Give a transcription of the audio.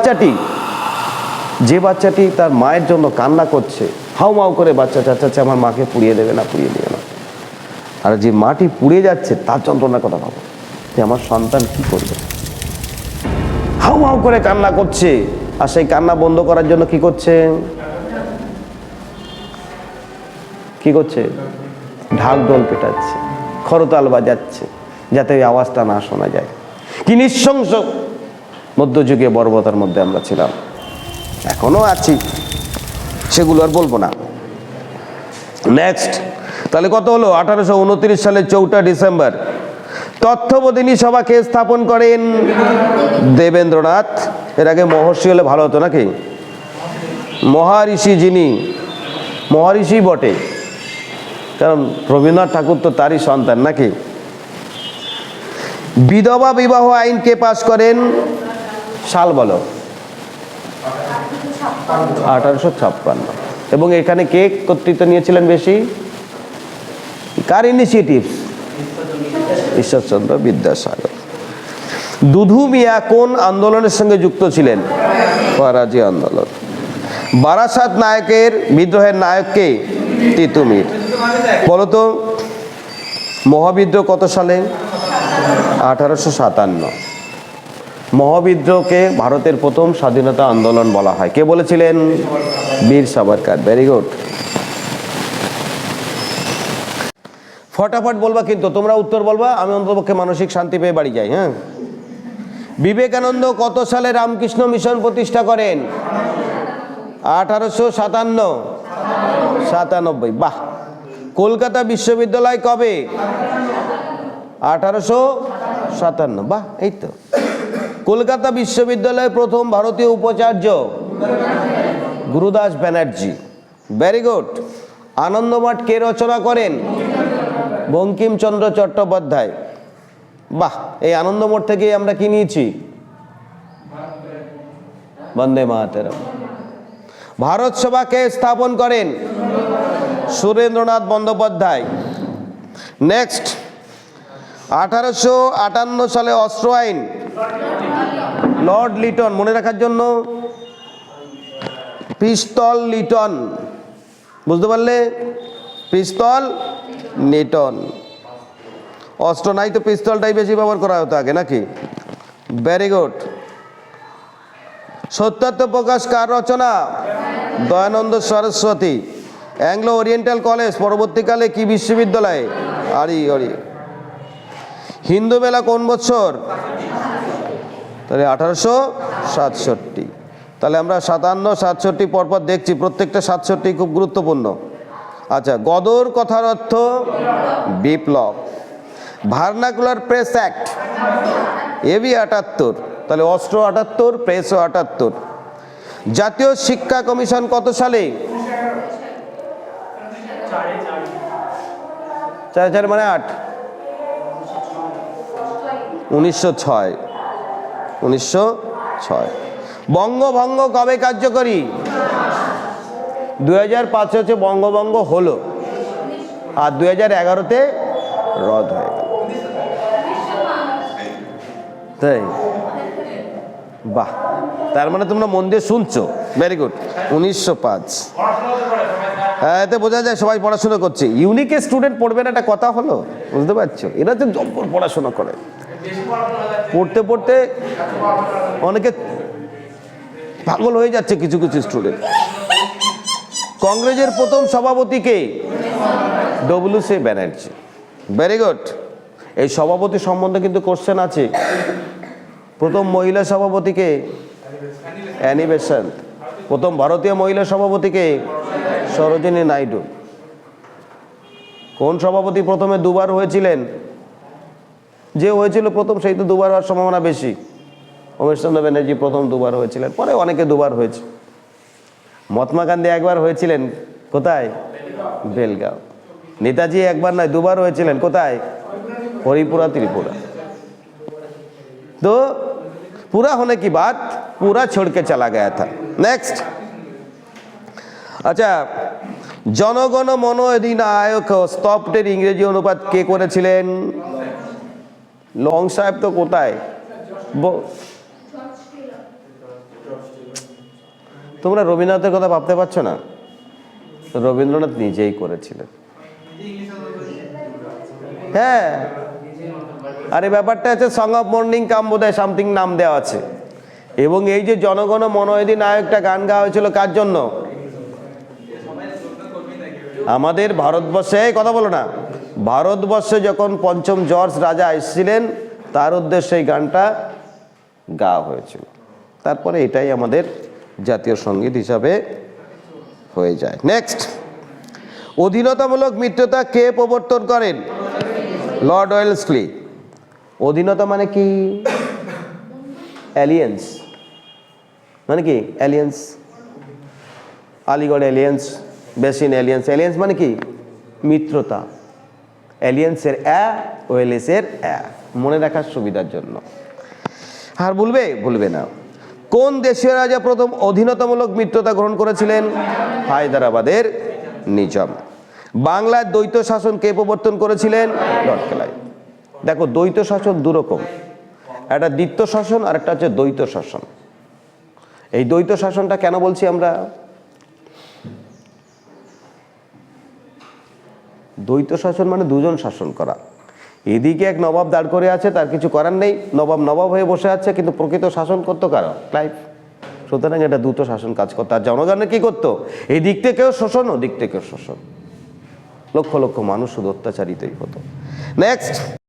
বাচ্চাটি, যে বাচ্চাটি তার মায়ের জন্য কান্না করছে, হাউ মাউ করে বাচ্চা চাচ্চাচ্ছে আমার মাকে পুড়িয়ে দেবে না, পুড়িয়ে দেবে না। আর যে মাটি পুড়ে যাচ্ছে, তার যন্ত্রণার কথা ভাবো। যে আমার সন্তান কি করবে? হাউ হাউ করে কান্না করছে, আর সেই কান্না বন্ধ করার জন্য কি করছে? কি করছে? ঢাক ঢোল পেটাচ্ছে, খরতাল বাজাচ্ছে, যাতে ওই আওয়াজটা না শোনা যায়। কি নিঃশংস মধ্যযুগে বর্বতার মধ্যে আমরা ছিলাম। এখনও আছি। সেগুলো আর বলব না। নেক্সট তাহলে কত হলো? আঠারোশো উনত্রিশ সালের চৌঠা ডিসেম্বর। তথ্যবোধিনী সভাকে স্থাপন করেন দেবেন্দ্রনাথ। এর আগে মহর্ষি হলে ভালো হতো নাকি? মহারিষি যিনি মহারিষি বটে। কারণ রবীন্দ্রনাথ ঠাকুর তো তারই সন্তান নাকি? বিধবা বিবাহ আইন কে পাশ করেন সাল বলো। আঠারোশো ছাপ্পান্ন। এবং এখানে কে কর্তৃত্ব নিয়েছিলেন বেশি? কার ইনিশিয়েটিভস ঈশ্বরচন্দ্র বিদ্যাসাগর। দুধু মিয়া কোন আন্দোলনের সঙ্গে যুক্ত ছিলেন? ফরাজি আন্দোলন। বারাসাত নায়কের বিদ্রোহের নায়ককে তিতুমির বলতো মহাবিদ্রোহ কত সালে? আঠারোশো সাতান্ন। মহাবিদ্রোহকে ভারতের প্রথম স্বাধীনতা আন্দোলন বলা হয়। কে বলেছিলেন? বীর সাভারকার। ভেরি গুড ফটাফট বলবা কিন্তু, তোমরা উত্তর বলবা, আমি অন্তপক্ষে মানসিক শান্তি পেয়ে বাড়ি যাই হ্যাঁ? বিবেকানন্দ কত সালে রামকৃষ্ণ মিশন প্রতিষ্ঠা করেন? আঠারোশো সাতান্ন। সাতানব্বই। বাহ! কলকাতা বিশ্ববিদ্যালয় কবে? আঠারোশো সাতান্ন। বাহ, এই তো। কলকাতা বিশ্ববিদ্যালয়ের প্রথম ভারতীয় উপাচার্য গুরুদাস ব্যানার্জি। ভেরি গুড আনন্দমঠ কে রচনা করেন? বঙ্কিমচন্দ্র চট্টোপাধ্যায়। বাহ, এই আনন্দমঠ থেকে আমরা কি নিয়েছি? বন্দে মাতরম। ভারত সভাকে স্থাপন করেন সুরেন্দ্রনাথ বন্দ্যোপাধ্যায়। নেক্সট আঠারোশো আটান্ন সালে অস্ত্র আইন। লর্ড লিটন, মনে রাখার জন্য পিস্তল লিটন। বুঝতে পারলে? পিস্তল নিটন অস্ত্র নাই তো পিস্তলটাই বেশি ব্যবহার করা হতো আগে, নাকি? ভেরি গুড সত্যার্থ প্রকাশ কার রচনা? Dayanand Saraswati. Anglo Oriental college পরবর্তীকালে কি বিশ্ববিদ্যালয়? আরি আরি। হিন্দু মেলা কোন বছর? তাহলে আঠারোশো সাতষট্টি। তাহলে আমরা সাতান্ন, সাতষট্টি পরপর দেখছি, প্রত্যেকটা সাতষট্টি খুব গুরুত্বপূর্ণ। আচ্ছা গদর কথার অর্থ বিপ্লব। ভার্নাকুলার প্রেস অ্যাক্ট এবি আটাত্তর। তাহলে অস্ত্র আটাত্তর, প্রেসও আটাত্তর। জাতীয় শিক্ষা কমিশন কত সালে? চার চার মানে আট। উনিশশো ছয়। উনিশশো ছয়। বঙ্গভঙ্গ কবে কার্যকরী? দু হাজার পাঁচে হচ্ছে বঙ্গভঙ্গ হলো আর দু হাজার এগারোতে রদ হয়ে গেল। তাই? বাহ। তার মানে তোমরা মন দিয়ে শুনছো। ভেরি গুড উনিশশো পাঁচ। হ্যাঁ এতে বোঝা যায় সবাই পড়াশোনা করছে। ইউনিকে স্টুডেন্ট পড়বে না একটা কথা হলো? বুঝতে পারছ? এরা তো জব্বর পড়াশোনা করে। পড়তে পড়তে অনেকে পাগল হয়ে যাচ্ছে কিছু কিছু স্টুডেন্ট কংগ্রেসের প্রথম সভাপতিকে W C Banerjee very good এই সভাপতি সম্বন্ধে কিন্তু কোশ্চেন আছে। প্রথম মহিলা সভাপতিকে অ্যানি বেসান্ত প্রথম ভারতীয় মহিলা সভাপতিকে সরোজিনী নাইডু কোন সভাপতি প্রথমে দুবার হয়েছিলেন? যে হয়েছিল প্রথম সেই তো দুবার হওয়ার সম্ভাবনা বেশি উমেশচন্দ্র ব্যানার্জি প্রথম দুবার হয়েছিলেন পরে অনেকে দুবার হয়েছে মহাত্মা গান্ধী একবার হয়েছিলেন কোথায় বেলগাঁও নেতাজি একবার নয় দুবার হয়েছিলেন কোথায় হরিপুরা ত্রিপুরা तो पूरा होने की बात पूरा छोड़ के चला गया था नेक्स्ट আচ্ছা জনগণ মন অধিনায়ক স্তবটের ইংরেজি অনুবাদ কে করেছিলেন লং সাহেব তো কোথায়? তোমরা রবীন্দ্রনাথের কথা ভাবতে পারছ না? রবীন্দ্রনাথ নিজেই করেছিলেন। হ্যাঁ। আর এই ব্যাপারটা আছে সং অফ মর্নিং কাম বোধহয় সামথিং নাম দেওয়া আছে। এবং এই যে জনগণ মনোয়দী নায়কটা গান গাওয়া হয়েছিল কার জন্য? আমাদের ভারতবর্ষে কথা বলো না। ভারতবর্ষে যখন পঞ্চম জর্জ রাজা এসেছিলেন, তার উদ্দেশ্যে এই গানটা গাওয়া হয়েছিল। তারপরে এটাই আমাদের জাতীয় সংগীত হিসাবে হয়ে যায়। নেক্সট অধীনতামূলক মিত্রতা কে প্রবর্তন করেন? লর্ড ওয়েলসলি অধীনতা মানে কি? অ্যালিয়েন্স মানে কি? অ্যালিয়েন্স আলিগড় এলিয়েন্স বেসিন এলিয়েন্স এলিয়েন্স মানে কি? মিত্রতা। এলিয়েন্সের অ্যা ওয়েলেসের অ্যা মনে রাখার সুবিধার জন্য। আর বলবে বলবে না। কোন দেশীয় রাজা প্রথম অধীনতামূলক মিত্রতা গ্রহণ করেছিলেন? হায়দ্রাবাদের নিজাম। বাংলার দ্বৈত শাসন কে প্রবর্তন করেছিলেন? দেখো, দ্বৈত শাসন দুরকম। একটা দ্বিত্ব শাসন আর একটা হচ্ছে দ্বৈত শাসন। এই দ্বৈত শাসনটা কেন বলছি আমরা? দ্বৈত শাসন মানে দুজন শাসন করা। এদিকে এক নবাব দাঁড় করে আছে, তার কিছু করার নেই। নবাব নবাব হয়ে বসে আছে, কিন্তু প্রকৃত শাসন করতো কারা? ক্লাইভ। সুতরাং এটা দ্রুত শাসন কাজ করতো। আর জনগণের কী করতো? এই দিক থেকেও শোষণ ও দিক থেকেও শোষণ। লক্ষ লক্ষ মানুষ শুধু অত্যাচারিতই হতো। নেক্সট